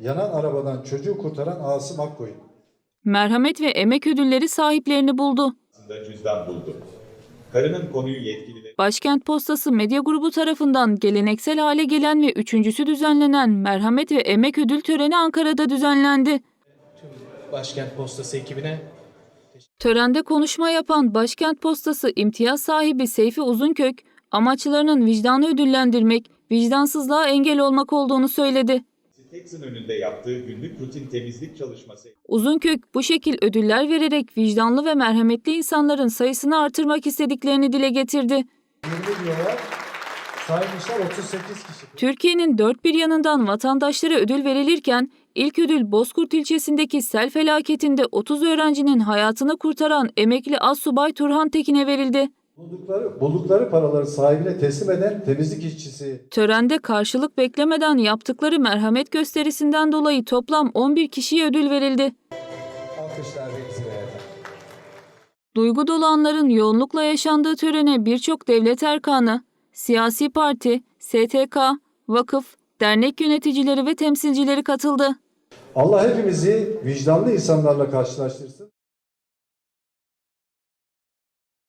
yanan arabadan çocuğu kurtaran Asım Akkoyun. Merhamet ve emek ödülleri sahiplerini buldu. cüzdan buldu. Karının konuyu yetkililere Başkent Postası Medya Grubu tarafından geleneksel hale gelen ve üçüncüsü düzenlenen Merhamet ve Emek Ödül Töreni Ankara'da düzenlendi. Başkent Postası ekibine Törende konuşma yapan Başkent Postası imtiyaz sahibi Seyfi Uzunkök, amaçlarının vicdanı ödüllendirmek, vicdansızlığa engel olmak olduğunu söyledi. Tex'in önünde yaptığı günlük rutin temizlik çalışması Uzunkök bu şekil ödüller vererek vicdanlı ve merhametli insanların sayısını artırmak istediklerini dile getirdi. 20 diyorlar. Saymışlar 38 kişi. Türkiye'nin dört bir yanından vatandaşlara ödül verilirken ilk ödül Bozkurt ilçesindeki sel felaketinde 30 öğrencinin hayatını kurtaran emekli Assubay Turhan Tekin'e verildi. Buldukları, buldukları paraları sahibine teslim eden temizlik işçisi Törende karşılık beklemeden yaptıkları merhamet gösterisinden dolayı toplam 11 kişiye ödül verildi. alkışlar. Duygu dolu anların yoğunlukla yaşandığı törene birçok devlet erkanı, siyasi parti, STK, vakıf, dernek yöneticileri ve temsilcileri katıldı. Allah hepimizi vicdanlı insanlarla karşılaştırsın.